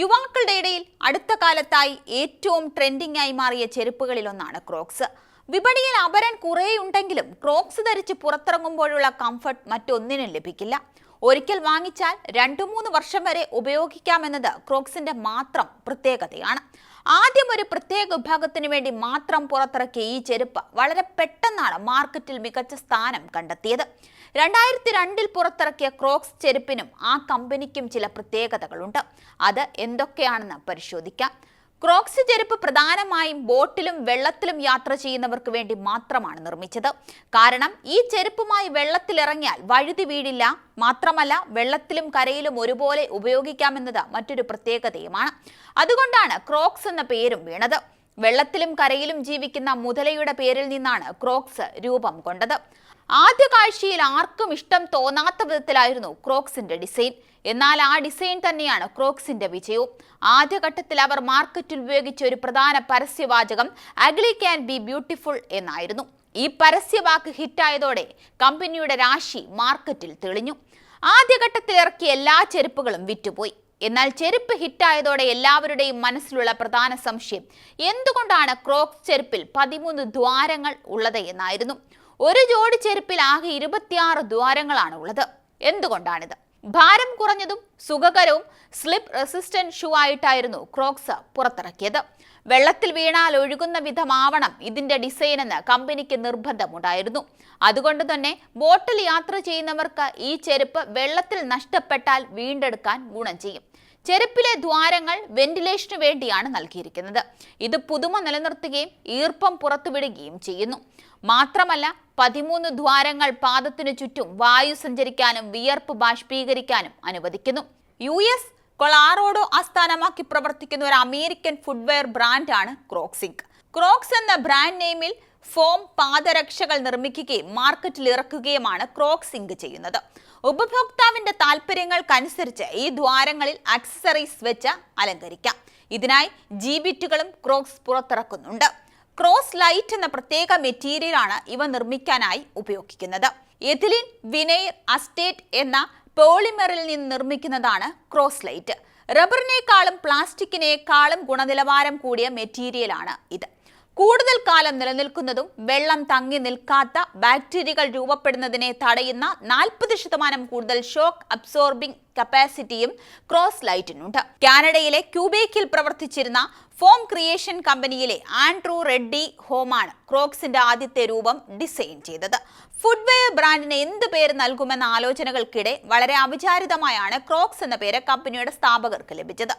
യുവാക്കളുടെ ഇടയിൽ അടുത്ത കാലത്തായി ഏറ്റവും ട്രെൻഡിംഗ് ആയി മാറിയ ചെരുപ്പുകളിലൊന്നാണ് ക്രോക്സ്. വിപണിയിൽ അപരൻ കുറേയുണ്ടെങ്കിലും ക്രോക്സ് ധരിച്ച് പുറത്തിറങ്ങുമ്പോഴുള്ള കംഫർട്ട് മറ്റൊന്നിനും ലഭിക്കില്ല. ഒരിക്കൽ വാങ്ങിച്ചാൽ രണ്ടു മൂന്ന് വർഷം വരെ ഉപയോഗിക്കാമെന്നത് ക്രോക്സിന്റെ മാത്രം പ്രത്യേകതയാണ്. ആദ്യം ഒരു പ്രത്യേക വിഭാഗത്തിന് വേണ്ടി മാത്രം പുറത്തിറക്കിയ ഈ ചെരുപ്പ് വളരെ പെട്ടെന്നാണ് മാർക്കറ്റിൽ മികച്ച സ്ഥാനം കണ്ടെത്തിയത്. രണ്ടായിരത്തി രണ്ടിൽ പുറത്തിറക്കിയ ക്രോക്സ് ചെരുപ്പിനും ആ കമ്പനിക്കും ചില പ്രത്യേകതകളുണ്ട്. അത് എന്തൊക്കെയാണെന്ന് പരിശോധിക്കാം. ക്രോക്സ് ചെരുപ്പ് പ്രധാനമായും ബോട്ടിലും വെള്ളത്തിലും യാത്ര ചെയ്യുന്നവർക്ക് വേണ്ടി മാത്രമാണ് നിർമ്മിച്ചത്. കാരണം ഈ ചെരുപ്പുമായി വെള്ളത്തിലിറങ്ങിയാൽ വഴുതി വീഴില്ല. മാത്രമല്ല വെള്ളത്തിലും കരയിലും ഒരുപോലെ ഉപയോഗിക്കാമെന്നത് മറ്റൊരു പ്രത്യേകതയുമാണ്. അതുകൊണ്ടാണ് ക്രോക്സ് എന്ന പേരും വീണത്. വെള്ളത്തിലും കരയിലും ജീവിക്കുന്ന മുതലയുടെ പേരിൽ നിന്നാണ് ക്രോക്സ് രൂപം കൊണ്ടത്. ആദ്യ കാഴ്ചയിൽ ആർക്കും ഇഷ്ടം തോന്നാത്ത വിധത്തിലായിരുന്നു ക്രോക്സിന്റെ ഡിസൈൻ. എന്നാൽ ആ ഡിസൈൻ തന്നെയാണ് ക്രോക്സിന്റെ വിജയവും. ആദ്യഘട്ടത്തിൽ അവർ മാർക്കറ്റിൽ ഉപയോഗിച്ച ഒരു പ്രധാന പരസ്യവാചകം അഗ്ലി ക്യാൻ ബി ബ്യൂട്ടിഫുൾ എന്നായിരുന്നു. ഈ പരസ്യവാക്ക് ഹിറ്റായതോടെ കമ്പനിയുടെ രാശി മാർക്കറ്റിൽ തെളിഞ്ഞു. ആദ്യഘട്ടത്തിൽ ഇറക്കിയ എല്ലാ ചെരുപ്പുകളും വിറ്റുപോയി. എന്നാൽ ചെരുപ്പ് ഹിറ്റായതോടെ എല്ലാവരുടെയും മനസ്സിലുള്ള പ്രധാന സംശയം എന്തുകൊണ്ടാണ് ക്രോക്സ് ചെരുപ്പിൽ പതിമൂന്ന് ദ്വാരങ്ങൾ ഉള്ളത് എന്നായിരുന്നു. ഒരു ജോഡി ചെരുപ്പിൽ ആകെ ഇരുപത്തിയാറ് ദ്വാരങ്ങളാണ് ഉള്ളത്. എന്തുകൊണ്ടാണിത്? ഭാരം കുറഞ്ഞതും സുഖകരവും സ്ലിപ്പ് റെസിസ്റ്റന്റ് ഷൂ ആയിട്ടായിരുന്നു ക്രോക്സ് പുറത്തിറക്കിയത്. വെള്ളത്തിൽ വീണാൽ ഒഴുകുന്ന വിധമാവണം ഇതിന്റെ ഡിസൈൻ എന്ന് കമ്പനിക്ക് നിർബന്ധമുണ്ടായിരുന്നു. അതുകൊണ്ട് തന്നെ ബോട്ടിൽ യാത്ര ചെയ്യുന്നവർക്ക് ഈ ചെരുപ്പ് വെള്ളത്തിൽ നഷ്ടപ്പെട്ടാൽ വീണ്ടെടുക്കാൻ ഗുണം ചെയ്യും. ചെരുപ്പിലെ ദ്വാരങ്ങൾ വെന്റിലേഷന് വേണ്ടിയാണ് നൽകിയിരിക്കുന്നത്. ഇത് പുതുമ നിലനിർത്തുകയും ഈർപ്പം പുറത്തുവിടുകയും ചെയ്യുന്നു. മാത്രമല്ല പതിമൂന്ന് ദ്വാരങ്ങൾ പാദത്തിനു ചുറ്റും വായു സഞ്ചരിക്കാനും വിയർപ്പ് ബാഷ്പീകരിക്കാനും അനുവദിക്കുന്നു. യു എസ് കൊളാറോഡോ ആസ്ഥാനമാക്കി പ്രവർത്തിക്കുന്ന ഒരു അമേരിക്കൻ ഫുഡ്വെയർ ബ്രാൻഡാണ് ക്രോക്സിങ്ക്. ക്രോക്സ് എന്ന ബ്രാൻഡ് നെയിമിൽ ഫോം പാദരക്ഷകൾ നിർമ്മിക്കുകയും മാർക്കറ്റിൽ ഇറക്കുകയുമാണ് ക്രോക്സിംഗ് ചെയ്യുന്നത്. ഉപഭോക്താവിന്റെ താല്പര്യങ്ങൾക്കനുസരിച്ച് ഈ ദ്വാരങ്ങളിൽ അക്സസറീസ് വെച്ച് അലങ്കരിക്കാം. ഇതിനായി ജീബിറ്റുകളും ക്രോക്സ് പുറത്തിറക്കുന്നുണ്ട്. ക്രോസ് ലൈറ്റ് എന്ന പ്രത്യേക മെറ്റീരിയലാണ് ഇവ നിർമ്മിക്കാനായി ഉപയോഗിക്കുന്നത്. എഥിലിൻ വിനൈർ അസ്റ്റേറ്റ് എന്ന പോളിമറിൽ നിന്ന് നിർമ്മിക്കുന്നതാണ് ക്രോസ് ലൈറ്റ്. റബ്ബറിനേക്കാളും പ്ലാസ്റ്റിക്കിനേക്കാളും ഗുണനിലവാരം കൂടിയ മെറ്റീരിയലാണ് ഇത്. കൂടുതൽ കാലം നിലനിൽക്കുന്നതും വെള്ളം തങ്ങി നിൽക്കാത്ത ബാക്ടീരിയകൾ രൂപപ്പെടുന്നതിനെ തടയുന്ന നാൽപ്പത് ശതമാനം കൂടുതൽ ഷോക്ക് അബ്സോർബിംഗ് കപ്പാസിറ്റിയും ക്രോസ് ലൈറ്റിനുണ്ട് കാനഡയിലെ ക്യൂബേക്കിൽ പ്രവർത്തിച്ചിരുന്ന ഫോം ക്രിയേഷൻ കമ്പനിയിലെ ആൻഡ്രൂ റെഡ്ഡി ഹോമാണ് ക്രോക്സിന്റെ ആദ്യത്തെ രൂപം ഡിസൈൻ ചെയ്തത്. ഫുഡ്വെയർ ബ്രാൻഡിന് എന്ത് പേര് നൽകുമെന്ന ആലോചനകൾക്കിടെ വളരെ അവിചാരിതമായാണ് ക്രോക്സ് എന്ന പേര് കമ്പനിയുടെ സ്ഥാപകർക്ക് ലഭിച്ചത്.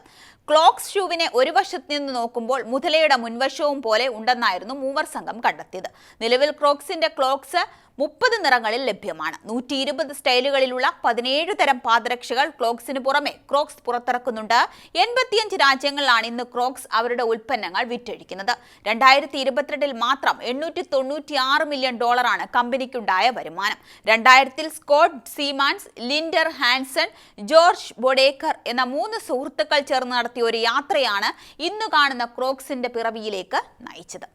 ക്ലോക്സ് ഷൂവിനെ ഒരു വശത്ത് നിന്ന് നോക്കുമ്പോൾ മുതലയുടെ മുൻവശവും പോലെ ഉണ്ടെന്നായിരുന്നു മൂവർ സംഘം കണ്ടെത്തിയത്. നിലവിൽ ക്രോക്സിന്റെ ക്ലോക്സ് മുപ്പത് നിറങ്ങളിൽ ലഭ്യമാണ്. നൂറ്റി ഇരുപത് സ്റ്റൈലുകളിലുള്ള പതിനേഴ് തരം പാദരക്ഷകൾ ക്രോക്സിന് പുറമെ ക്രോക്സ് പുറത്തിറക്കുന്നുണ്ട്. എൺപത്തിയഞ്ച് രാജ്യങ്ങളിലാണ് ഇന്ന് ക്രോക്സ് അവരുടെ ഉൽപ്പന്നങ്ങൾ വിറ്റഴിക്കുന്നത്. രണ്ടായിരത്തി ഇരുപത്തിരണ്ടിൽ മാത്രം എണ്ണൂറ്റി തൊണ്ണൂറ്റി ആറ് മില്യൺ ഡോളറാണ് കമ്പനിക്കുണ്ടായ വരുമാനം. രണ്ടായിരത്തിൽ Scott Seamans Lyndon Hanson George Boedecker എന്ന മൂന്ന് സുഹൃത്തുക്കൾ ചേർന്ന് നടത്തിയ ഒരു യാത്രയാണ് ഇന്ന് കാണുന്ന ക്രോക്സിന്റെ പിറവിയിലേക്ക് നയിച്ചത്.